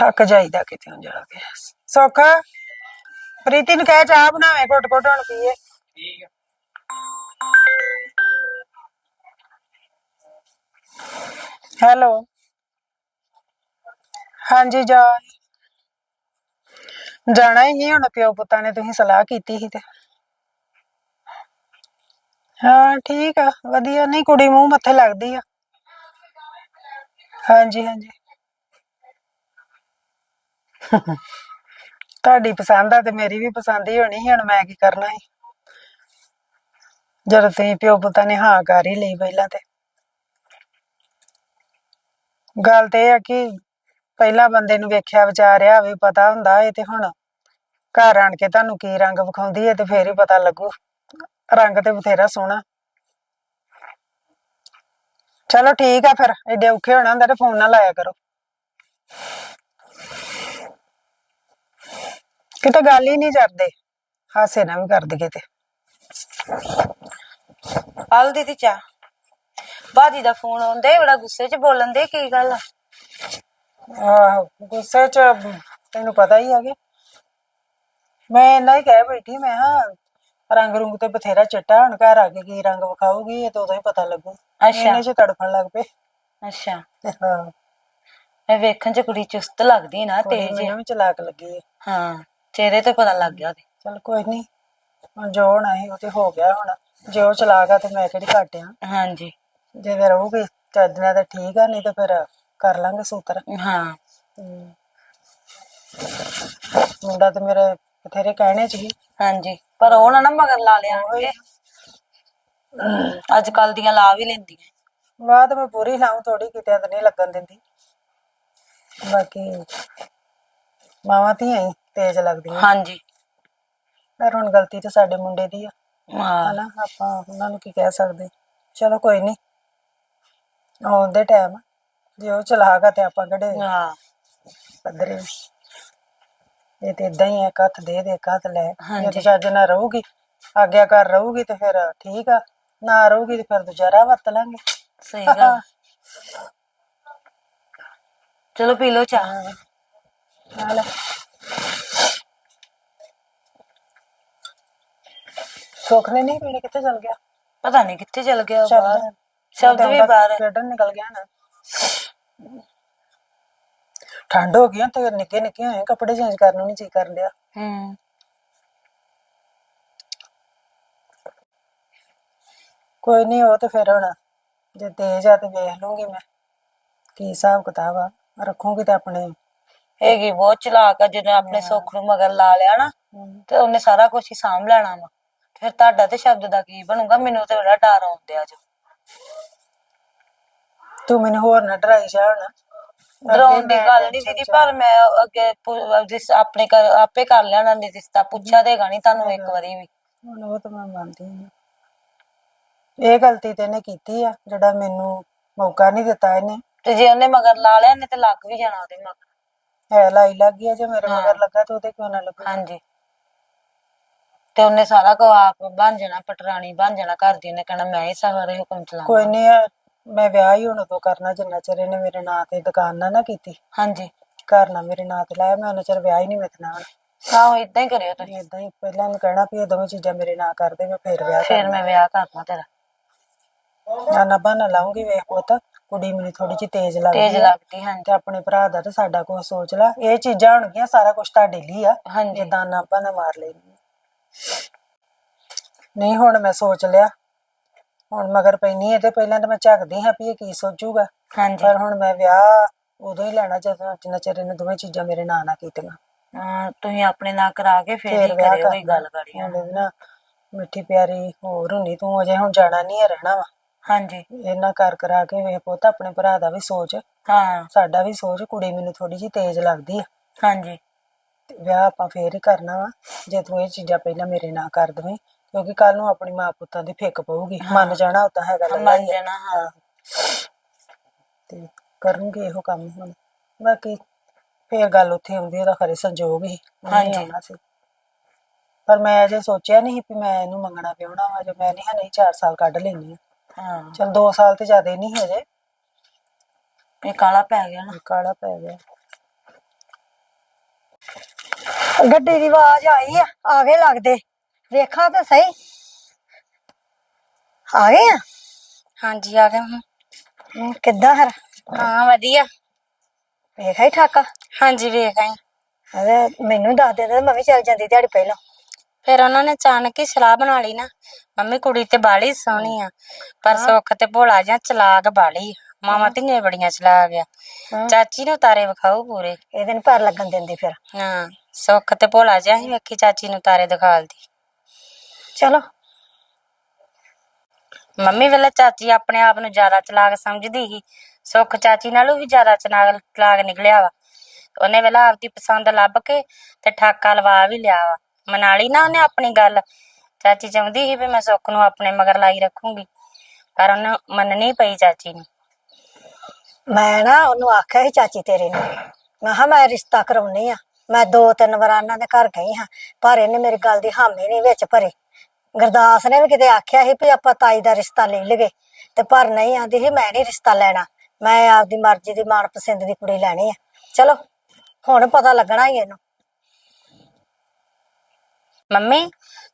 ਥੱਕ ਜਾਈਦਾ ਕਿਤੇ ਜਾ ਕੇ। ਸੁੱਖ? ਪ੍ਰੀਤੀ ਨੂੰ ਕਹਿ ਚਾਹ ਬਣਾਵੇ ਘੁੱਟ ਘੁੱਟ ਹੁਣ ਪੀਏ ਠੀਕ ਆ। ਹੈਲੋ। ਹਾਂਜੀ ਜਾ। ਜਾਣਾ ਹੀ ਨਹੀਂ ਹੁਣ ਪਿਓ ਪੁੱਤਾਂ ਨੇ ਤੁਸੀਂ ਸਲਾਹ ਕੀਤੀ ਸੀ ਤੇ। ਹਾਂ ਠੀਕ ਆ ਵਧੀਆ। ਨਹੀਂ ਕੁੜੀ ਮੂੰਹ ਮੱਥੇ ਲੱਗਦੀ ਆ। ਹਾਂਜੀ ਹਾਂਜੀ। ਤੁਹਾਡੀ ਪਸੰਦ ਆ ਤੇ ਮੇਰੀ ਵੀ ਪਸੰਦ ਹੀ ਹੋਣੀ ਸੀ, ਹੁਣ ਮੈਂ ਕੀ ਕਰਨਾ ਸੀ? ਜਦੋਂ ਤੁਸੀਂ ਪਿਓ ਪੁੱਤਾਂ ਨੇ ਹਾਂ ਕਰ ਹੀ ਲਈ ਪਹਿਲਾਂ ਤੇ। ਗੱਲ ਤੇ ਇਹ ਆ ਕਿ ਪਹਿਲਾਂ ਬੰਦੇ ਨੂੰ ਵੇਖਿਆ ਵਿਚਾਰਿਆ ਵੀ ਪਤਾ ਹੁੰਦਾ ਏ ਤੇ ਹੁਣ ਘਰ ਆਣ ਕੇ ਤੁਹਾਨੂੰ ਕੀ ਰੰਗ ਵਿਖਾਉਂਦੀ ਏ ਤੇ ਫੇਰ ਹੀ ਪਤਾ ਲੱਗੂ। ਰੰਗ ਤੇ ਬਥੇਰਾ ਸੋਹਣਾ। ਚਲੋ ਠੀਕ ਆ ਫਿਰ ਏਡੇ ਔਖੇ ਹੋਣਾ ਹੁੰਦਾ ਤੇ ਫੋਨ ਨਾ ਲਾਇਆ ਕਰੋ। ਕਿਤੇ ਗੱਲ ਹੀ ਨਹੀਂ ਕਰਦੇ। ਹਾਸੇ ਨਾ ਵੀ ਕਰ ਦਈਏ ਤੇ ਆਲ ਦੀਦੀ ਚਾ ਬਾਦੀ ਦਾ ਫੋਨ ਆਉਂਦਾ ਬੜਾ ਗੁੱਸੇ 'ਚ ਬੋਲਣ ਦੇ ਕੀ ਗੱਲ ਆ? ਆਹੋ ਗੁੱਸੇ ਚ ਤੈਨੂੰ ਪਤਾ ਹੀ ਹੈਗੇ ਮੈਂ ਇੰਨਾ ਹੀ ਕਹਿ ਬੈਠੀ ਮੈਂ ਹਾਂ ਰੰਗ ਰੁੰਗ ਤੇ ਬਥੇਰਾ ਚਿੱਟਾ ਹੁਣ ਘਰ ਆ ਕੇ ਕੀ ਰੰਗ ਵਿਖਾਊਗੀ ਇਹ ਤਾਂ ਉਦੋਂ ਹੀ ਪਤਾ ਲੱਗੂ। ਅੱਛਾ। ਇਹਨੇ ਚ ਤੜਫਣ ਲੱਗ ਪਏ। ਅੱਛਾ। ਹਾਂ। ਇਹ ਵੇਖਣ 'ਚ ਕੁੜੀ ਚੁਸਤ ਲੱਗਦੀ ਨਾ ਕੁੜੀ ਤੇਜ ਮੈਨੂੰ ਵੀ ਚਲਾਕ ਲੱਗੀ ਹੈ ਹਾਂ। ਚਿਹਰੇ ਤੇ ਪਤਾ ਲੱਗ ਗਿਆ ਉਹਦੇ। ਚਲ ਕੋਈ ਨਹੀਂ ਹੁਣ ਜੋ ਹੋਣਾ ਸੀ ਉਹ ਤੇ ਹੋ ਗਿਆ ਹੁਣ। ਜੇ ਉਹ ਚਲਾਕ ਆ ਤੇ ਮੈਂ ਕਿਹੜੀ ਘੱਟ ਆ। ਹਾਂਜੀ। ਜੇ ਤੇ ਰਹੂਗੀ ਚੱਜ ਨਾਲ ਤਾਂ ਠੀਕ ਆ ਨਹੀਂ ਤਾਂ ਫਿਰ ਕਰ ਲਾਂਗੇ ਸੂਤਰ। ਹਾਂ। ਹਮ। ਮੁੰਡਾ ਤੇ ਮੇਰੇ ਬਥੇਰੇ ਕਹਿਣੇ ਚ ਹੀ ਹਾਂਜੀ। ਪਰ ਉਹ ਨਾ ਨਾ ਮਗਰ ਲਾ ਲਿਆ ਅੱਜ ਕੱਲ ਦੀਆਂ ਲਾ ਵੀ ਲੈਂਦੀਆਂ। ਬਾਅਦ ਮੈਂ ਪੂਰੀ ਲਾਉਂ ਥੋੜੀ ਕਿਤੇ ਤਾਂ ਨਹੀਂ ਲੱਗਣ ਦਿੰਦੀ। ਬਾਕੀ ਮਾਵਾਂ ਧੀਆਂ ਹੀ ਤੇਜ਼ ਲੱਗਦੀਆਂ ਹਾਂਜੀ। ਪਰ ਹੁਣ ਗਲਤੀ ਤਾਂ ਸਾਡੇ ਮੁੰਡੇ ਦੀ ਆ। ਹਾਂ। ਹਨਾ ਆਪਾਂ ਉਹਨਾਂ ਨੂੰ ਕੀ ਕਹਿ ਸਕਦੇ। ਚਲੋ ਕੋਈ ਨਹੀਂ ਆਉਂਦੇ ਟਾਈਮ ਜੇ ਉਹ ਚਲਾਗਾ ਤੇ ਆਪਾਂ ਕਿਹੜੇ ਹਾਂ। ਪੱਧਰੇ ਇਹ ਤੇ ਇਦਾਂ ਹੀ ਹੈ ਇੱਕ ਹੱਥ ਦੇ ਦੇ ਇੱਕ ਹੱਥ ਲੈ। ਜੇ ਹਾਂਜੀ। ਚੱਜ ਨਾਲ ਰਹੂਗੀ ਆਗਿਆ ਕਰ ਰਹੂਗੀ ਤੇ ਫਿਰ ਠੀਕ ਆ। ਨਾ ਰਹੂਗੀ ਤੇ ਫਿਰ ਦੁਜਾਰਾ ਵਰਤ ਲਾਂਗੇ। ਸਹੀ ਗੱਲ ਚਲੋ ਪੀ ਲਓ ਚਾਹ। ਨਾਲ। ਸੁੱਖ ਨੇ ਨਹੀਂ ਪੀਣੇ ਕਿੱਥੇ ਚਲ ਗਿਆ ਪਤਾ ਨਹੀਂ ਕਿੱਥੇ ਚਲ ਗਿਆ ਉਹ ਸ਼ਬਦ ਬਾਹਰ ਸ਼ਬਦ ਵੀ ਉਹਦਾ ਬਾਹਰ ਹੈ। ਖੇਡਣ ਨਿਕਲ ਗਿਆ ਨਾ ਠੰਡ ਹੋ ਗਈ ਆ ਤੇ ਨਿੱਕੇ ਨਿੱਕੇ ਹੋਏ ਕੱਪੜੇ ਚੇਂਜ ਕਰਨ ਨੂੰ ਨਹੀਂ ਜੀ ਕਰਨ ਡਿਆ ਹੂੰ ਕੋਈ ਨਹੀਂ ਉਹ ਤੇ ਫਿਰ ਹੁਣ ਜੇ ਤੇਜ਼ ਆ ਤੇ ਵੇਖ ਲੂੰਗੀ ਮੈਂ ਕੀ ਹਿਸਾਬ ਕਿਤਾਬ ਆ ਰੱਖੂੰਗੀ ਤੇ ਆਪਣੇ ਹੈਗੀ ਬਹੁਤ ਚਲਾਕ ਆ ਜਦੋਂ ਆਪਣੇ ਸੁੱਖ ਨੂੰ ਮਗਰ ਲਾ ਲਿਆ ਨਾ ਤੇ ਉਹਨੇ ਸਾਰਾ ਕੁਝ ਹੀ ਸਾਂਭ ਲੈਣਾ ਵਾ ਫਿਰ ਤੁਹਾਡਾ ਤੇ ਸ਼ਬਦ ਦਾ ਕੀ ਬਣੂਗਾ? ਮੈਨੂੰ ਤੇ ਬੜਾ ਡਰ ਆਉਂਦਿਆ ਜੋ। ਤੂੰ ਮੈਨੂੰ ਹੋਰ ਨਾ ਡਰਾਈ ਜਾ ਹੁਣ। ਡਰਾਉਣ ਦੀ ਗੱਲ ਨਹੀਂ ਦੀਦੀ ਪਰ ਮੈਂ ਅੱਗੇ ਜਿਸ ਆਪਣੇ ਘਰ ਆਪੇ ਕਰ ਲੈਣਾ ਨਹੀਂ ਰਿਸ਼ਤਾ ਪੁੱਛਿਆ ਦੇਗਾ ਨਹੀਂ ਤੁਹਾਨੂੰ ਇੱਕ ਵਾਰੀ ਵੀ। ਹੁਣ ਉਹ ਤਾਂ ਮੈਂ ਮੰਨਦੀ ਹਾਂ ਇਹ ਗਲਤੀ ਤੇ ਇਹਨੇ ਕੀਤੀ ਆ ਜਿਹੜਾ ਮੈਨੂੰ ਮੌਕਾ ਨਹੀਂ ਦਿੱਤਾ ਇਹਨੇ। ਤੇ ਜੇ ਉਹਨੇ ਮਗਰ ਲਾ ਲਿਆ ਨੇ ਤੇ ਲੱਗ ਵੀ ਜਾਣਾ ਉਹਦੇ ਮਗਰ। ਹੈ ਲਾਈ ਲੱਗ ਗਿਆ ਜੇ ਮੇਰੇ ਮਗਰ ਲੱਗਾ ਤੇ ਉਹਦੇ ਕਿਉਂ ਨਾ ਲੱਗੂ। ਹਾਂਜੀ। ਤੇ ਉਹਨੇ ਸਾਰਾ ਕੁ ਆਪ ਬਣ ਜਾਣਾ ਪਟਰਾਣੀ ਬਣ ਜਾਣਾ ਘਰ ਦੀ ਨੇ ਕਹਿਣਾ ਮੈਂ ਹੀ ਸਾਰੇ ਹੁਕਮ ਚਲਾਵਾਂ। ਕੋਈ ਨਹੀਂ ਮੈਂ ਵਿਆਹ ਹੀ ਹੁਣ ਉਦੋਂ ਕਰਨਾ ਜਿੰਨਾ ਚਿਰ ਇਹਨੇ ਮੇਰੇ ਨਾਂ ਤੇ ਦੁਕਾਨ ਨਾ ਨਾ ਕੀਤੀ। ਹਾਂਜੀ। ਘਰ ਨਾ ਮੇਰੇ ਨਾਂ ਤੇ ਲਾਇਆ ਮੈਂ ਉਹਨਾਂ ਚਿਰ ਵਿਆਹ ਹੀ ਨਹੀਂ ਵੇਖਣਾ ਹੁਣ। ਆਹੋ ਇਦਾਂ ਹੀ ਕਰਿਓ ਤੁਸੀਂ। ਇਦਾਂ ਹੀ ਪਹਿਲਾਂ ਇਹਨੂੰ ਕਹਿਣਾ ਵੀ ਇਹ ਦੋਵੇਂ ਚੀਜ਼ਾਂ ਮੇਰੇ ਨਾਂ ਕਰ ਦੇ ਮੈਂ ਫੇਰ ਵਿਆਹ ਫਿਰ ਮੈਂ ਵਿਆਹ ਕਰਨਾ ਤੇਰਾ। ਕਰਨਾ ਨਾ ਬਹਾਨਾ ਲਾਉਂਗੀ ਵੇਖ ਪੁੱਤ ਕੁੜੀ ਮੈਨੂੰ ਥੋੜੀ ਜਿਹੀ ਤੇਜ਼ ਲੱਗਦੀ ਤੇਜ਼ ਆ। ਲੱਗਦੀ ਹਾਂਜੀ। ਤੇ ਆਪਣੇ ਭਰਾ ਦਾ ਤੇ ਸਾਡਾ ਕੁਝ ਸੋਚ ਲਾ। ਇਹ ਚੀਜ਼ਾਂ ਹੋਣਗੀਆਂ ਸਾਰਾ ਕੁਝ ਤੁਹਾਡੇ ਲਈ ਆ। ਹਾਂਜੀ। ਜਿੱਦਾਂ ਨਾ ਬਹਾਨਾ ਮਾਰ ਲੈਣੀ ਨਹੀਂ ਹੁਣ ਮੈਂ ਸੋਚ ਲਿਆ। ਹੁਣ ਮਗਰ ਪੈਣੀ ਇਹਦੇ ਪਹਿਲਾਂ ਤਾਂ ਮੈਂ ਝੱਕਦੀ ਹਾਂ ਵੀ ਇਹ ਕੀ ਸੋਚੂਗਾ। ਹਾਂਜੀ। ਪਰ ਹੁਣ ਮੈਂ ਵਿਆਹ ਉਦੋਂ ਹੀ ਲੈਣਾ ਜਦੋਂ ਜਿੰਨਾ ਚਿਰ ਇਹਨੇ ਦੋਵੇਂ ਚੀਜ਼ਾਂ ਮੇਰੇ ਨਾਂ ਨਾ ਕੀਤੀਆਂ। ਹਾਂ, ਤੁਸੀਂ ਆਪਣੇ ਨਾਲ ਕਰਾ ਕੇ ਫਿਰ ਹੀ ਵਿਆਹ ਕਰਿਓ ਕਰਨਾ। ਗੱਲ ਕਰੀ ਹੁਣ ਇਹਦੇ ਨਾਲ ਮਿੱਠੀ ਪਿਆਰੀ ਹੋਰ ਹੁੰਦੀ ਤੂੰ ਅਜੇ ਹੁਣ ਜਾਣਾ ਨਹੀਂ ਹੈ ਰਹਿਣਾ ਵਾ। ਹਾਂਜੀ। ਇਹਨਾਂ ਕਰ ਕਰਾ ਕੇ ਵੇਖ ਪੁੱਤ ਆਪਣੇ ਭਰਾ ਦਾ ਵੀ ਸੋਚ। ਹਾਂ। ਸਾਡਾ ਵੀ ਸੋਚ ਕੁੜੀ ਮੈਨੂੰ ਥੋੜੀ ਜਿਹੀ ਤੇਜ਼ ਲੱਗਦੀ ਆ। ਹਾਂਜੀ। ਵਿਆਹ ਆਪਾਂ ਫੇਰ ਹੀ ਕਰਨਾ ਵਾ ਜੇ ਤੂੰ ਇਹ ਚੀਜ਼ਾਂ ਪਹਿਲਾਂ ਮੇਰੇ ਨਾਲ ਕਰ ਦਵੇਂ ਕਿਉਂਕਿ ਕੱਲ ਨੂੰ ਆਪਣੀ ਮਾਂ ਪੁੱਤਾਂ ਦੀ ਫਿੱਕ ਪਊਗੀ ਮੰਨ ਜਾਣਾ ਉਹ ਤਾਂ ਹੈਗਾ ਲੱਲਾ ਮੰਨ ਹੀ ਆ। ਜਾਣਾ ਹਾਂ। ਤੇ ਕਰਨਗੇ ਇਹੋ ਕੰਮ ਹੁਣ। ਬਾਕੀ ਫੇਰ ਗੱਲ ਉੱਥੇ ਆਉਂਦੀ ਉਹਦਾ ਖਰੇ ਸੰਜੋਗ ਹੀ ਨਹੀਂ ਹਾਂਜੀ। ਆਉਣਾ ਸੀ। ਪਰ ਮੈਂ ਅਜੇ ਸੋਚਿਆ ਨਹੀਂ ਵੀ ਮੈਂ ਇਹਨੂੰ ਮੰਗਣਾ ਪਿਉਣਾ ਵਾ ਜੇ ਮੈਂ ਨਹੀਂ ਹਾਂ ਨਹੀਂ 4 ਸਾਲ ਕੱਢ ਲੈਣੀ ਹਾਂ। ਚਲ 2 ਸਾਲ ਤੇ ਜ਼ਿਆਦਾ ਨਹੀਂ ਹਜੇ। ਇਹ ਕਾਲਾ ਪੈ ਗਿਆ ਨਾ। ਕਾਲਾ ਪੈ ਗਿਆ। ਗੱਡੀ ਦੀ ਆਵਾਜ਼ ਆਈ ਆ ਆ ਗਏ ਲੱਗਦੇ। ਵੇਖਾਂ ਤਾਂ ਸਹੀ। ਆ ਗਏ ਆ? ਹਾਂਜੀ ਆ ਗਏ ਹੁਣ। ਹਮ, ਕਿੱਦਾਂ ਹਰ ਹਾਂ ਵਧੀਆ। ਵੇਖਾ ਹੀ ਠਾਕਾ? ਹਾਂਜੀ ਵੇਖ ਆਈ। ਅਰੇ ਮੈਨੂੰ ਦੱਸ ਦੇ ਤੇ ਮੈਂ ਵੀ ਚੱਲ ਜਾਂਦੀ ਦਿਹਾੜੀ ਪਹਿਲਾਂ। ਫਿਰ ਉਹਨਾਂ ਨੇ ਅਚਾਨਕ ਹੀ ਸਲਾਹ ਬਣਾ ਲਈ ਨਾ। ਮੰਮੀ ਕੁੜੀ ਤੇ ਬਾਲੀ ਸੋਹਣੀ ਆ ਪਰ ਸੁੱਖ ਤੇ ਭੋਲਾ ਜਾਂ ਚਲਾਕ ਬਾਲੀ ਮਾਮਾ ਧੀਏ ਬੜੀਆਂ ਚਲਾਕ ਆ ਹਾਂ। ਚਾਚੀ ਨੂੰ ਤਾਰੇ ਵਿਖਾਉ ਪੂਰੇ। ਇਹਦੇ ਨੀ ਪਰ ਲੱਗਣ ਦਿੰਦੀ ਫਿਰ। ਹਾਂ ਸੁੱਖ ਤੇ ਭੋਲਾ ਜਿਹਾ ਹੀ ਵੇਖੀ ਚਾਚੀ ਨੂੰ ਤਾਰੇ ਦਿਖਾਲਦੀ ਚਲੋ। ਮੰਮੀ ਵੇਲੇ ਚਾਚੀ ਆਪਣੇ ਆਪ ਨੂੰ ਜ਼ਿਆਦਾ ਚਲਾਕ ਸਮਝਦੀ ਸੀ। ਸੁੱਖ ਚਾਚੀ ਨਾਲੋਂ ਵੀ ਜ਼ਿਆਦਾ ਚਲਾਕ ਚਲਾਕ ਨਿਕਲਿਆ ਵਾ। ਉਹਨੇ ਵੇਲਾ ਆਪਦੀ ਪਸੰਦ ਲੱਭ ਕੇ ਤੇ ਠਾਕਾ ਲਵਾ ਵੀ ਲਿਆ ਵਾ। ਮਨਾ ਲਈ ਨਾ ਉਹਨੇ ਆਪਣੀ ਗੱਲ ਚਾਚੀ ਚਾਹੁੰਦੀ ਸੀ ਵੀ ਮੈਂ ਸੁੱਖ ਨੂੰ ਆਪਣੇ ਮਗਰ ਲਾਈ ਰੱਖੂੰਗੀ। ਪਰ ਉਹਨੂੰ ਮੰਨਣੀ ਪਈ ਚਾਚੀ ਨੂੰ। ਮੈਂ ਨਾ ਉਹਨੂੰ ਆਖਿਆ ਸੀ ਚਾਚੀ ਤੇਰੇ ਨੂੰ। ਮੈਂ ਕਿਹਾ, ਮੈਂ ਰਿਸ਼ਤਾ ਕਰਾਉਣੀ ਆ। ਮੈਂ ਦੋ ਤਿੰਨ ਵਾਰ ਇਹਨਾਂ ਦੇ ਘਰ ਗਈ ਹਾਂ, ਪਰ ਇਹਨੇ ਮੇਰੀ ਗੱਲ ਦੀ ਹਾਮੀ ਨਹੀਂ ਵਿੱਚ ਭਰੀ। ਗੁਰਦਾਸ ਨੇ ਵੀ ਕਿਤੇ ਆਖਿਆ ਸੀ ਵੀ ਆਪਾਂ ਤਾਈ ਦਾ ਰਿਸ਼ਤਾ ਲੈ ਲਈਏ, ਤੇ ਪਰ ਨਹੀਂ ਆਂਦੀ ਸੀ ਮੈਂ ਨਹੀਂ ਰਿਸ਼ਤਾ ਲੈਣਾ। ਮੈਂ ਆਪਦੀ ਮਰਜ਼ੀ ਦੀ ਮਨਪਸੰਦ ਦੀ ਕੁੜੀ ਲੈਣੀ ਆ। ਚਲੋ, ਹੁਣ ਪਤਾ ਲੱਗਣਾ ਹੀ ਇਹਨੂੰ। ਮੰਮੀ,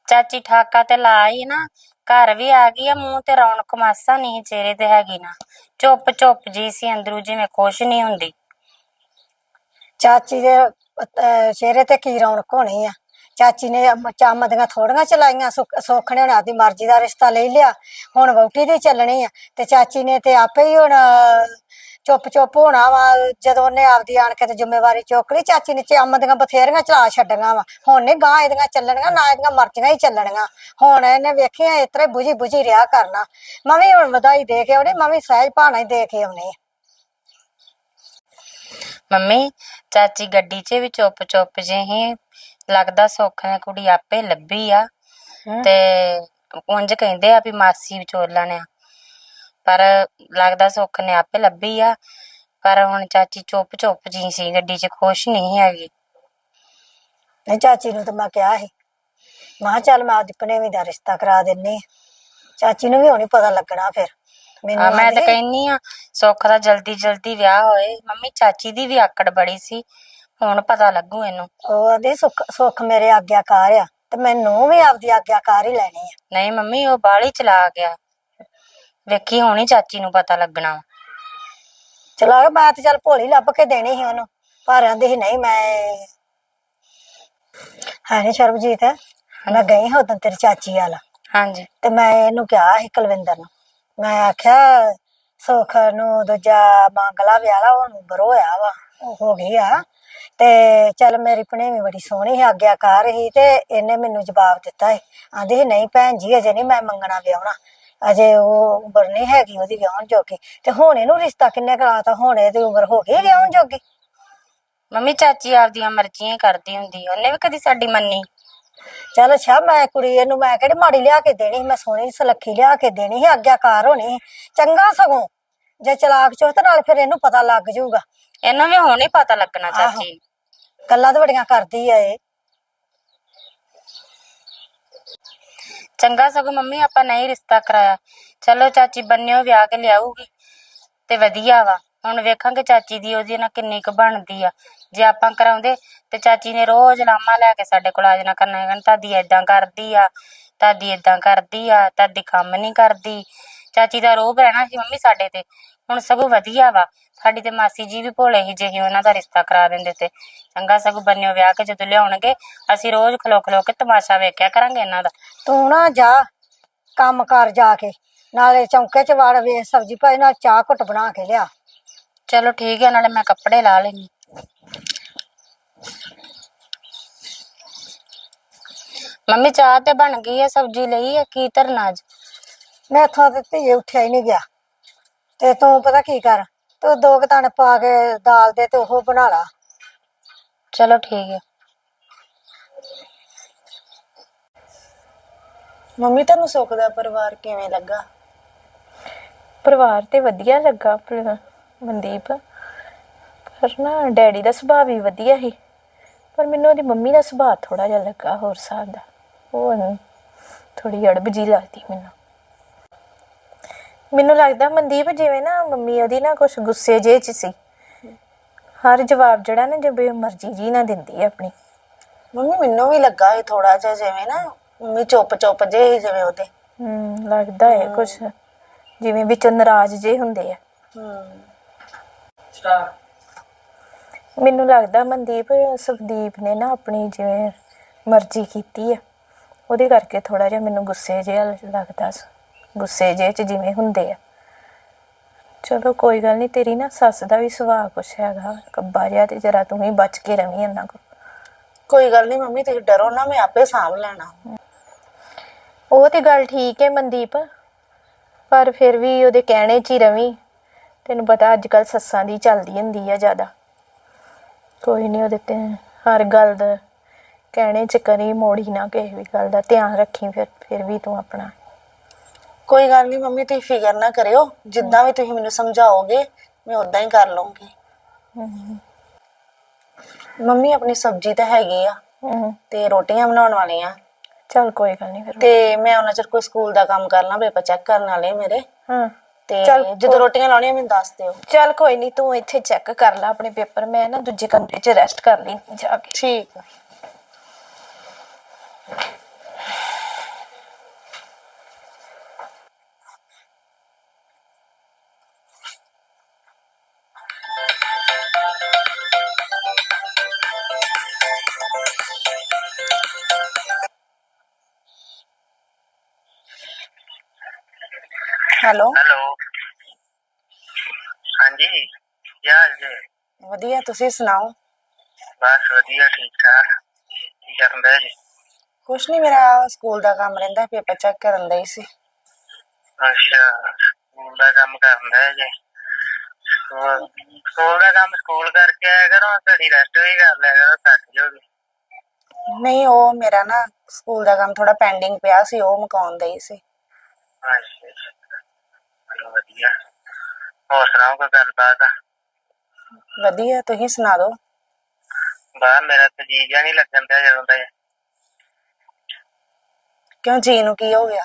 ਚਾਚੀ ਠਾਕਾ ਤੇ ਲਾਈ ਨਾ ਘਰ ਵੀ ਆ ਗਈ ਆ ਮੂੰਹ ਤੇ ਰੌਣਕ ਮਾਸਾ ਨਹੀਂ ਚਿਹਰੇ ਤੇ ਹੈਗੀ ਨਾ। ਚੁੱਪ ਚੁੱਪ ਜੀ ਸੀ ਅੰਦਰੂ ਜਿਵੇਂ ਕੁਛ ਨਹੀਂ ਹੁੰਦੀ। ਚਾਚੀ ਦੇ ਅਹ, ਚਿਹਰੇ ਤੇ ਕੀ ਰੌਣਕ ਹੋਣੀ ਆ? ਚਾਚੀ ਨੇ ਅਮ- ਚੰਮ ਦੀਆਂ ਥੋੜੀਆਂ ਚਲਾਈਆਂ ਸੁੱਖ- ਸੁੱਖ ਨੇ ਹੁਣ ਆਪਦੀ ਮਰਜ਼ੀ ਦਾ ਰਿਸ਼ਤਾ ਲੈ ਲਿਆ। ਹੁਣ ਵਹੁਟੀ ਦੀ ਚੱਲਣੀ ਆ ਤੇ ਚਾਚੀ ਨੇ ਤੇ ਆਪੇ ਹੀ ਹੁਣ ਚੁੱਪ ਚੁੱਪ ਹੋਣਾ ਵਾ ਜਦੋਂ ਉਹਨੇ ਆਪਦੀ ਆਣ ਕੇ ਤੇ ਜ਼ਿੰਮੇਵਾਰੀ ਚੁੱਕ ਲਈ ਚਾਚੀ ਨੇ ਚੰਮ ਦੀਆਂ ਬਥੇਰੀਆਂ ਚਲਾ ਛੱਡੀਆਂ ਵਾ। ਹੁਣ ਨਹੀਂ ਗਾਂ ਇਹਦੀਆਂ ਚੱਲਣੀਆਂ ਨਾ ਇਹਦੀਆਂ ਮਰਜ਼ੀਆਂ ਹੀ ਚੱਲਣੀਆਂ। ਹੁਣ ਇਹਨੇ ਵੇਖਿਆ ਇਸ ਤਰ੍ਹਾਂ ਬੁਝੀ ਬੁਝੀ ਰਿਹਾ ਕਰਨਾ। ਮੈਂ ਵੀ ਹੁਣ ਵਧਾਈ ਦੇ ਕੇ ਆਉਣੀ ਮੈਂ ਵੀ ਸਹਿਜ ਭਾਣਾ ਹੀ ਦੇ ਕੇ ਆਉਣੀ। ਮੰਮੀ ਚਾਚੀ ਗੱਡੀ 'ਚ ਵੀ ਚੁੱਪ ਚੁੱਪ ਜਿਹੀ ਲੱਗਦਾ ਸੁੱਖ ਨੇ ਕੁੜੀ ਆਪੇ ਲੱਭੀ ਆ। ਤੇ ਉਂਝ ਕਹਿੰਦੇ ਆ ਵੀ ਮਾਸੀ ਵਿਚੋਲਣ ਆ ਪਰ ਲੱਗਦਾ ਸੁੱਖ ਨੇ ਆਪੇ ਲੱਭੀ ਆ। ਪਰ ਹੁਣ ਚਾਚੀ ਚੁੱਪ ਚੁੱਪ ਜੀ ਸੀ ਗੱਡੀ 'ਚ ਖੁਸ਼ ਨਹੀਂ ਹੈਗੀ। ਨਹੀਂ ਚਾਚੀ ਨੂੰ ਤਾਂ ਮੈਂ ਕਿਹਾ ਸੀ। ਮੈਂ ਕਿਹਾ ਚੱਲ ਮੈਂ ਆਪਦੀ ਭਣੇਵੀਂ ਦਾ ਰਿਸ਼ਤਾ ਕਰਾ ਦਿੰਨੀ ਆਂ। ਚਾਚੀ ਨੂੰ ਵੀ ਹੁਣ ਪਤਾ ਲੱਗਣਾ ਫਿਰ। ਮੈਨੂੰ ਆ ਮੈਂ ਤਾਂ ਆਂਦੀ, ਕਹਿੰਨੀ ਆ ਸੁੱਖ ਦਾ ਜਲਦੀ ਜਲਦੀ ਵਿਆਹ ਹੋਏ। ਮੰਮੀ ਚਾਚੀ ਦੀ ਵੀ ਆਕੜ ਬੜੀ ਸੀ। ਹੁਣ ਪਤਾ ਲੱਗੂ ਇਹਨੂੰ। ਉਹ ਆਂਦੀ ਸੁੱਖ ਸੁੱਖ ਮੇਰੇ ਆਗਿਆਕਾਰ ਆ ਤੇ ਮੈਨੂੰ ਵੀ ਆਪਦੀ ਆਗਿਆਕਾਰ ਹੀ ਲੈਣੀ ਆ। ਨਹੀਂ ਮੰਮੀ ਉਹ ਬਾਹਲੀ ਚਲਾ ਗਿਆ ਵੇਖੀ ਹੋਣੀ ਚਾਚੀ ਨੂੰ ਪਤਾ ਲੱਗਣਾ ਵਾ। ਚਲਾ ਮੈਂ ਤੇ ਚੱਲ ਭੋਲੀ ਲੱਭ ਕੇ ਦੇਣੀ ਸੀ ਉਹਨੂੰ ਪਰ ਆਂਦੀ ਸੀ ਨਹੀਂ ਮੈਂ ਹੈ ਨੀ ਸਰਬਜੀਤ ਮੈਂ ਗਈ ਹਾਂ ਉਦੋਂ ਤੇਰੀ ਚਾਚੀ ਵਾਲਾ। ਹਾਂਜੀ। ਤੇ ਮੈਂ ਇਹਨੂੰ ਕਿਹਾ ਸੀ ਕੁਲਵਿੰਦਰ ਨੂੰ। ਮੈਂ ਆਖਿਆ ਸੁੱਖ ਨੂੰ ਦੂਜਾ ਮੰਗਲਾ ਵਿਆਹ ਹੁਣ ਉਮਰ ਹੋਇਆ ਵਾ ਉਹ ਹੋ ਗਈ ਆ। ਤੇ ਚੱਲ ਮੇਰੀ ਭਣੇਵੀਂ ਬੜੀ ਸੋਹਣੀ ਹੈ ਆਗਿਆਕਾਰ ਸੀ ਤੇ ਇਹਨੇ ਮੈਨੂੰ ਜਵਾਬ ਦਿੱਤਾ ਸੀ। ਆਂਦੀ ਸੀ ਨਹੀਂ ਭੈਣ ਜੀ ਅਜੇ ਨਹੀਂ ਮੈਂ ਮੰਗਣਾ ਵਿਆਹਣਾ। ਅਜੇ ਉਹ ਉਮਰ ਨਹੀਂ ਹੈਗੀ ਉਹਦੀ ਵਿਆਹਣ ਜੋਗੀ। ਤੇ ਹੁਣ ਇਹਨੂੰ ਰਿਸ਼ਤਾ ਕਿੰਨੇ ਕਰਾਤਾ ਹੁਣ ਇਹਦੀ ਉਮਰ ਹੋ ਗਈ ਵਿਆਹਣ ਜੋਗੀ। ਮੰਮੀ ਚਾਚੀ ਆਪਦੀਆਂ ਮਰਜ਼ੀਆਂ ਹੀ ਕਰਦੀ ਹੁੰਦੀ ਉਹਨੇ ਵੀ ਕਦੀ ਸਾਡੀ ਮੰਨੀ। ਚੱਲ ਅੱਛਾ ਮੈਂ ਕੁੜੀ ਇਹਨੂੰ ਮੈਂ ਕਿਹੜੀ ਮਾੜੀ ਲਿਆ ਕੇ ਦੇਣੀ ਸੀ, ਮੈਂ ਸੋਹਣੀ ਸੁਲੱਖੀ ਲਿਆ ਕੇ ਦੇਣੀ ਸੀ ਆਗਿਆਕਾਰ ਹੋਣੀ ਸੀ। ਚੰਗਾ ਸਗੋਂ। ਜੇ ਚਲਾਕ ਚੁਸਤ ਨਾਲ ਫਿਰ ਇਹਨੂੰ ਪਤਾ ਲੱਗ ਜਾਊਗਾ। ਇਹਨੂੰ ਵੀ ਹੁਣ ਹੀ ਪਤਾ ਲੱਗਣਾ ਚਾਚੀ। ਗੱਲਾਂ ਤਾਂ ਬੜੀਆਂ ਕਰਦੀ ਆ ਇਹ। ਚੰਗਾ ਸਗੋਂ ਮੰਮੀ, ਆਪਾਂ ਨਹੀਂ ਰਿਸ਼ਤਾ ਕਰਾਇਆ। ਚਲੋ ਚਾਚੀ ਬੰਨਿਓ, ਵਿਆਹ ਕੇ ਲਿਆਊਗੀ। ਤੇ ਵਧੀਆ ਵਾ। ਹੁਣ ਵੇਖਾਂਗੇ ਚਾਚੀ ਦੀ ਉਹਦੀ ਨਾਲ ਕਿੰਨੀ ਕੁ ਬਣਦੀ ਆ। ਜੇ ਆਪਾਂ ਕਰਾਉਂਦੇ ਤੇ ਚਾਚੀ ਨੇ ਰੋਜ਼ ਲਾਮਾ ਲੈ ਕੇ ਸਾਡੇ ਕੋਲ ਆ ਜਾਣਾ ਕਰਨਾ। ਕਹਿਣਾ ਤੁਹਾਡੀ ਏਦਾਂ ਕਰਦੀ ਆ, ਤੁਹਾਡੀ ਏਦਾਂ ਕਰਦੀ ਆ, ਤੁਹਾਡੀ ਕੰਮ ਨਹੀਂ ਕਰਦੀ। ਚਾਚੀ ਦਾ ਰੋਹ ਰਹਿਣਾ ਸੀ ਮੰਮੀ ਸਾਡੇ ਤੇ। ਹੁਣ ਸਗੋਂ ਵਧੀਆ ਵਾ। ਸਾਡੀ ਤੇ ਮਾਸੀ ਜੀ ਵੀ ਭੋਲੇ ਹੀ ਜਿਹੀ ਉਹਨਾਂ ਦਾ ਰਿਸ਼ਤਾ ਕਰਾ ਦਿੰਦੇ ਤੇ। ਚੰਗਾ ਸਗੋਂ ਬੰਨਿਓ ਵਿਆਹ ਕੇ ਜਦੋਂ ਲਿਆਉਣਗੇ ਅਸੀਂ ਰੋਜ਼ ਖਲੋ ਖਲੋ ਕੇ ਤਮਾਸ਼ਾ ਵੇਖਿਆ ਕਰਾਂਗੇ ਇਹਨਾਂ ਦਾ। ਤੂੰ ਨਾ ਜਾ ਕੰਮ ਕਰ ਜਾ ਕੇ। ਨਾਲੇ ਚੌਂਕੇ ਚ ਵੜ ਵੇ ਸਬਜ਼ੀ ਭਾਈ ਨਾਲ ਚਾਹ ਘੁੱਟ ਬਣਾ ਕੇ ਲਿਆ। ਚਲੋ ਠੀਕ ਹੈ ਨਾਲੇ ਮੈਂ ਕੱਪੜੇ ਲਾ ਲੈਣੀ ਮੰਮੀ ਚਾਹ ਤੇ ਬਣ ਗਈ ਹੈ ਸਬਜ਼ੀ ਲਈ ਹੈ ਕੀ ਧਰਨਾ ਅੱਜ? ਮੈਂ ਇੱਥੋਂ ਤੇ ਧੀਏ ਉੱਠਿਆ ਹੀ ਨਹੀਂ ਗਿਆ। ਤੇ ਤੂੰ ਪਤਾ ਕੀ ਕਰ? ਤੂੰ ਦੋ ਕੁ ਦਾਣੇ ਪਾ ਕੇ ਦਾਲ ਦੇ ਤੇ ਉਹ ਬਣਾ ਲਾ। ਚਲੋ ਠੀਕ ਹੈ। ਮੰਮੀ ਤੁਹਾਨੂੰ ਸੁੱਖ ਦਾ ਪਰਿਵਾਰ ਕਿਵੇਂ ਲੱਗਾ? ਪਰਿਵਾਰ ਤੇ ਵਧੀਆ ਲੱਗਾ ਪਰ- ਮਨਦੀਪ। ਪਰ ਨਾ ਡੈਡੀ ਦਾ ਸੁਭਾਅ ਵੀ ਵਧੀਆ ਸੀ। ਪਰ ਮੈਨੂੰ ਉਹਦੀ ਮੰਮੀ ਦਾ ਸੁਭਾਅ ਥੋੜਾ ਜਿਹਾ ਲੱਗਾ ਹੋਰ ਹਿਸਾਬ ਦਾ। ਉਹ ਥੋੜੀ ਅੜਬ ਜੀ ਲੱਗਦੀ ਮੈਨੂੰ। ਮੈਨੂੰ ਲੱਗਦਾ ਮਨਦੀਪ ਜਿਵੇਂ ਨਾ ਮੰਮੀ ਉਹਦੀ ਨਾ ਕੁਝ ਗੁੱਸੇ ਜਿਹੇ ਚ ਸੀ। ਹਰ ਜਵਾਬ ਜਿਹੜਾ ਨਾ ਜਿਵੇਂ ਮਰਜ਼ੀ ਜੀ ਨਾ ਦਿੰਦੀ ਹੈ ਆਪਣੀ। ਮੰਮੀ ਮੈਨੂੰ ਵੀ ਲੱਗਾ ਇਹ ਥੋੜਾ ਜਿਹਾ ਜਿਵੇਂ ਨਾ ਮੰਮੀ ਚੁੱਪ ਚੁੱਪ ਜੇ ਹੀ ਜਿਵੇਂ ਉਹਦੇ। ਹੂੰ ਲੱਗਦਾ ਹੈ ਕੁਝ ਜਿਵੇਂ ਵਿੱਚ ਨਾਰਾਜ਼ ਜੇ ਹੁੰਦੇ ਆ। ਹੂੰ। ਮੈਨੂੰ ਲੱਗਦਾ ਮਨਦੀਪ ਸੁਖਦੀਪ ਨੇ ਨਾ ਆਪਣੀ ਜਿਵੇਂ ਮਰਜ਼ੀ ਕੀਤੀ ਆ। ਉਹਦੇ ਕਰਕੇ ਥੋੜਾ ਜਿਹਾ ਮੈਨੂੰ ਗੁੱਸੇ ਜਿਹਾ ਲੱਗਦਾ ਸੀ। ਗੁੱਸੇ ਜੇ ਚ ਜਿਵੇਂ ਹੁੰਦੇ ਆ। ਚਲੋ ਕੋਈ ਗੱਲ ਨਹੀਂ ਤੇਰੀ ਨਾ ਸੱਸ ਦਾ ਵੀ ਸੁਭਾਅ ਕੁਛ ਹੈਗਾ ਕੱਬਾ ਜਿਹਾ ਤੇ ਜਰਾ ਤੂੰ ਹੀ ਬਚ ਕੇ ਰਵੀਂ ਇਹਨਾਂ ਕੋ ਕੋਈ ਗੱਲ ਨਹੀਂ ਮੰਮੀ ਤੁਸੀਂ ਡਰੋ ਨਾ ਮੈਂ ਆਪੇ ਸਾਂਭ ਲੈਣਾ। ਉਹ ਤੇ ਗੱਲ ਠੀਕ ਹੈ ਮਨਦੀਪ ਪਰ ਫਿਰ ਵੀ ਉਹਦੇ ਕਹਿਣੇ 'ਚ ਹੀ ਰਵੀਂ। ਤੈਨੂੰ ਪਤਾ ਅੱਜ ਕੱਲ ਸੱਸਾਂ ਦੀ ਚੱਲਦੀ ਹੁੰਦੀ ਆ ਜ਼ਿਆਦਾ। ਕੋਈ ਨਹੀਂ ਉਹਦੇ ਤੇ ਹਰ ਗੱਲ ਦਾ ਕਹਿਣੇ 'ਚ ਕਰੀ ਮੋੜੀ ਨਾ ਕਿਸੇ ਵੀ ਗੱਲ ਦਾ ਧਿਆਨ ਰੱਖੀ ਫਿਰ ਫਿਰ ਵੀ ਤੂੰ ਆਪਣਾ ਕੋਈ ਗੱਲ ਨਹੀਂ ਮੰਮੀ ਤੁਸੀਂ ਫਿਕਰ ਨਾ ਕਰਿਓ। ਜਿੱਦਾਂ ਵੀ ਤੁਸੀਂ ਮੈਨੂੰ ਸਮਝਾਓਗੇ ਮੈਂ ਉਦਾਂ ਹੀ ਕਰ ਲਵਾਂਗੀ ਮੰਮੀ ਆਪਣੀ ਸਬਜ਼ੀ ਤਾਂ ਹੈਗੀ ਆ ਤੇ ਰੋਟੀਆਂ ਬਣਾਉਣ ਵਾਲੀਆਂ। ਚੱਲ ਕੋਈ ਗੱਲ ਨਹੀਂ ਫਿਰ। ਤੇ ਮੈਂ ਉਹਨਾਂ ਚਿਰ ਕੋਈ ਸਕੂਲ ਦਾ ਕੰਮ ਕਰਨਾ ਪੇਪਰ ਚੈੱਕ ਕਰਨ ਵਾਲੇ ਮੇਰੇ। ਹਾਂ। ਤੇ ਚੱਲ ਜਦੋਂ ਰੋਟੀਆਂ ਲਾਉਣੀਆਂ ਮੈਨੂੰ ਦੱਸ ਦਿਓ। ਚੱਲ ਕੋਈ ਨਹੀਂ ਤੂੰ ਇੱਥੇ ਚੈੱਕ ਕਰ ਲੈ ਆਪਣੇ ਪੇਪਰ ਮੈਂ ਨਾ ਦੂਜੇ ਕਮਰੇ 'ਚ ਰੈਸਟ ਕਰ ਲਈ ਜਾ ਕੇ। ਠੀਕ ਹੈਲੋ। ਹੈਲੋ। ਹਾਂਜੀ ਕੀ ਹਾਲ ਜੀ? ਵਧੀਆ ਤੁਸੀਂ ਸੁਣਾਓ? ਬਸ ਵਧੀਆ ਠੀਕ ਠਾਕ। ਕੀ ਕਰਨ ਦਾ ਜੀ? ਕੁਛ ਨਹੀਂ ਮੇਰਾ ਸਕੂਲ ਦਾ ਕੰਮ ਰਹਿੰਦਾ ਪੇਪਰ ਚੈੱਕ ਕਰਨ ਦਾ ਹੀ ਸੀ। ਅੱਛਾ ਸਕੂਲ ਦਾ ਕੰਮ ਕਰਨ ਦਾ ਜੀ। ਸਕੂਲ ਸਕੂਲ ਦਾ ਕੰਮ ਸਕੂਲ ਕਰਕੇ ਆਇਆ ਕਰੋ ਘੜੀ ਰੈਸਟ ਵੀ ਕਰ ਲਿਆ ਕਰੋ ਥੱਕ ਜਾਓਗੇ। ਨਹੀਂ ਉਹ ਮੇਰਾ ਨਾ ਸਕੂਲ ਦਾ ਕੰਮ ਥੋੜਾ ਪੈਂਡਿੰਗ ਪਿਆ ਸੀ ਉਹ ਮੁਕਾਉਣ ਦਾ ਹੀ ਸੀ ਅੱਛਾ। ਵਧੀਆ। ਹੋਰ ਸੁਣਾਓ ਕੋਈ ਗੱਲਬਾਤ ਵਧੀਆ ਤੁਸੀਂ ਸੁਣਾ ਦਿਓ। ਬਾਹਰ ਮੇਰਾ ਤੇ ਜੀ ਨਹੀਂ ਲੱਗਣ ਦਿਆ ਜਦੋਂ ਦਾ ਇਹ। ਕਿਉਂ ਜੀ ਨੂੰ ਕੀ ਹੋ ਗਿਆ?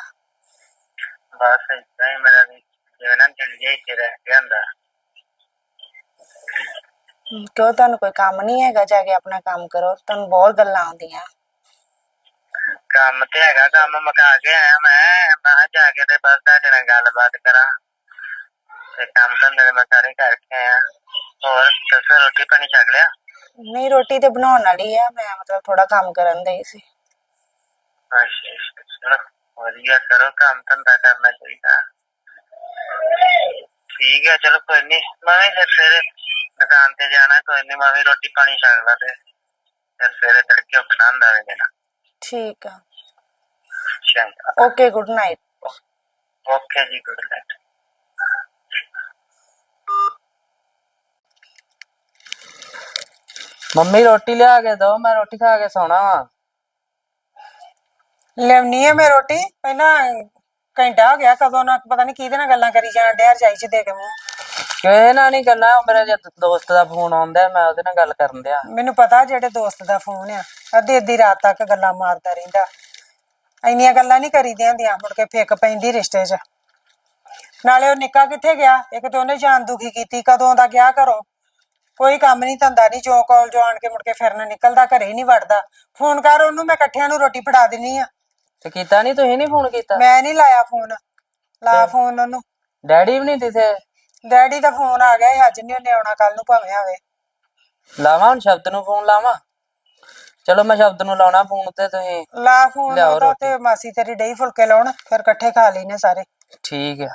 ਬਸ ਏਦਾਂ ਹੀ ਮੇਰਾ ਵੀ ਜਿਵੇਂ ਨਾ ਦਿਲ ਜਿਹਾ ਹੀ ਰਹਿ ਗਿਆ ਹੁੰਦਾ ਕਿਉਂ ਤੁਹਾਨੂੰ ਕੋਈ ਕੰਮ ਨਹੀਂ ਹੈਗਾ ਜਾ ਕੇ ਆਪਣਾ ਕੰਮ ਕਰੋ ਤੁਹਾਨੂੰ ਬਹੁਤ ਗੱਲਾਂ ਆਉਂਦੀਆਂ। ਕੰਮ ਤੇ ਹੈਗਾ ਕੰਮ ਮੁਕਾ ਕੇ ਆਇਆ ਮੈਂ ਕਿਹਾ ਜਾ ਕੇ ਤੇ ਬਸ ਤੁਹਾਡੇ ਨਾਲ ਗੱਲਬਾਤ ਕਰਾਂ। ਕੰਮ ਧੰਦੇ ਤੇ ਮੈਂ ਸਾਰੇ ਕਰਕੇ ਆਇਆ ਹੋਰ ਦੱਸੋ ਰੋਟੀ ਪਾਣੀ ਛਕ ਲਿਆ ਨਹੀਂ ਰੋਟੀ ਤੇ ਬਣਾਉਣ ਵਾਲੀ ਆ ਮੈਂ ਮਤਲਬ ਥੋੜਾ ਕੰਮ ਕਰਨ ਦਾ ਹੀ ਸੀ ਅੱਛਾ ਅੱਛਾ ਚਲੋ ਵਧੀਆ ਕਰੋ ਕੰਮ ਧੰਦਾ ਕਰਨਾ ਚਾਹੀਦਾ ਠੀਕ ਹੈ ਚਲੋ ਕੋਈ ਨਹੀਂ ਮੈਂ ਵੀ ਫਿਰ ਸਵੇਰੇ ਦੁਕਾਨ ਤੇ ਜਾਣਾ ਕੋਈ ਨਹੀਂ ਮੈਂ ਵੀ ਰੋਟੀ ਪਾਣੀ ਛਕ ਲਾ ਤੇ ਫਿਰ ਸਵੇਰੇ ਤੜਕੇ ਉੱਠਣਾ ਹੁੰਦਾ ਵੇ ਨਾ ਠੀਕ ਆ ਚੰਗਾ ਓਕੇ ਗੁੱਡ ਨਾਈਟ ਓਕੇ ਜੀ ਗੁੱਡ ਨਾਈਟ ਮੰਮੀ ਰੋਟੀ ਲਿਆ ਕੇ ਦੋ ਮੈਂ ਰੋਟੀ ਖਾ ਕੇ ਸੌਣਾ ਵਾ। ਲਿਆਉਣੀ ਆ ਮੈਂ ਰੋਟੀ? ਪਹਿਲਾਂ ਘੰਟਾ ਹੋ ਗਿਆ ਕਦੋਂ ਨਾ ਪਤਾ ਨਹੀਂ ਕਿਹਦੇ ਨਾਲ ਗੱਲਾਂ ਕਰੀ ਜਾਣ ਡਿਆ ਰਜਾਈ ਚ ਦੇ ਕੇ ਮੂੰਹ। ਕਿਸੇ ਨਾਲ ਨਹੀਂ ਕਰਨਾ ਉਹ ਮੇਰੇ ਦੋਸਤ ਦਾ ਫੋਨ ਆਉਂਦਾ ਮੈਂ ਉਹਦੇ ਨਾਲ ਗੱਲ ਕਰਨ ਦਿਆ ਮੈਨੂੰ ਪਤਾ ਜਿਹੜੇ ਦੋਸਤ ਦਾ ਫੋਨ ਆ ਅੱਧੀ ਅੱਧੀ ਰਾਤ ਤੱਕ ਗੱਲਾਂ ਮਾਰਦਾ ਰਹਿੰਦਾ। ਇੰਨੀਆਂ ਗੱਲਾਂ ਨਹੀਂ ਕਰੀਦੀਆਂ ਹੁੰਦੀਆਂ ਮੁੜ ਕੇ ਫਿੱਕ ਪੈਂਦੀ ਰਿਸ਼ਤੇ 'ਚ। ਨਾਲੇ ਉਹ ਨਿੱਕਾ ਕਿੱਥੇ ਗਿਆ? ਇੱਕ ਤਾਂ ਉਹਨੇ ਜਾਨ ਦੁਖੀ ਕੀਤੀ ਕਦੋਂ ਦਾ ਗਿਆ ਘਰੋਂ? ਕੋਈ ਕੰਮ ਨਹੀਂ ਧੰਦਾ ਨਹੀਂ ਜੋ ਕਾਲਜ ਆਣ ਕੇ ਮੁੜ ਕੇ ਫਿਰਨ ਨਿਕਲਦਾ ਘਰੇ ਹੀ ਨਹੀਂ ਵੜਦਾ। ਫੋਨ ਕਰ ਉਹਨੂੰ ਮੈਂ ਇਕੱਠਿਆਂ ਨੂੰ ਰੋਟੀ ਫੜਾ ਦਿੰਨੀ ਆ। ਤੇ ਕੀਤਾ ਨਹੀਂ ਤੁਸੀਂ ਨਹੀਂ ਫੋਨ ਕੀਤਾ? ਮੈਂ ਨਹੀਂ ਲਾਇਆ ਫੋਨ। ਲਾ ਫੋਨ ਉਹਨੂੰ। ਡੈਡੀ ਵੀ ਨਹੀਂ ਦਿਥੇ ਡੈਡੀ ਦਾ ਫੋਨ ਆ ਗਿਆ ਸੀ, ਅੱਜ ਨਹੀਂ ਉਹਨੇ ਆਉਣਾ ਕੱਲ ਨੂੰ ਭਾਵੇਂ ਆਵੇ। ਲਾਵਾਂ ਹੁਣ ਸ਼ਬਦ ਨੂੰ ਫੋਨ ਲਾਵਾਂ? ਚਲੋ ਮੈਂ ਸ਼ਬਦ ਨੂੰ ਲਾਉਣਾ ਫੋਨ ਤੇ ਤੁਸੀਂ ਲਾ ਫੋਨ ਲਿਆਓ ਉਹਦਾ ਰੋਟੀ। ਤੇ ਮਾਸੀ ਤੇਰੀ ਡਈ ਫੁਲਕੇ ਲਾਉਣ ਫਿਰ ਇਕੱਠੇ ਖਾ ਲੈਨੇ ਸਾਰੇ। ਠੀਕ ਆ।